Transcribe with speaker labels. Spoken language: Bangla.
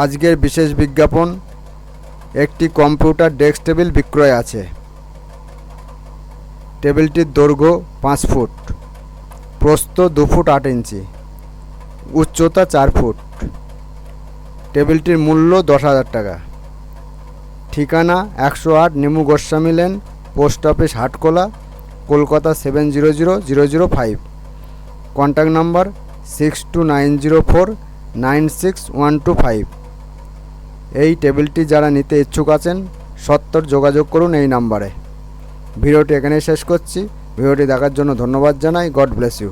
Speaker 1: আজকের বিশেষ বিজ্ঞাপন, একটি কম্পিউটার ডেস্ক টেবিল বিক্রয় আছে। টেবিলটির দৈর্ঘ্য পাঁচ ফুট, প্রস্থ দু ফুট আট ইঞ্চি, উচ্চতা চার ফুট। টেবিলটির মূল্য দশ হাজার টাকা। ঠিকানা একশো আট Nimu Goswami lane, post office Hatkola, Kolkata seven zero zero zero zero five. Contact number six two nine zero four nine six one two five. এই টেবিলটি যারা নিতে ইচ্ছুক আছেন, সত্তর যোগাযোগ করুন এই নাম্বারে। ভিডিওটি এখানেই শেষ করছি। ভিডিওটি দেখার জন্য ধন্যবাদ জানাই। God bless you.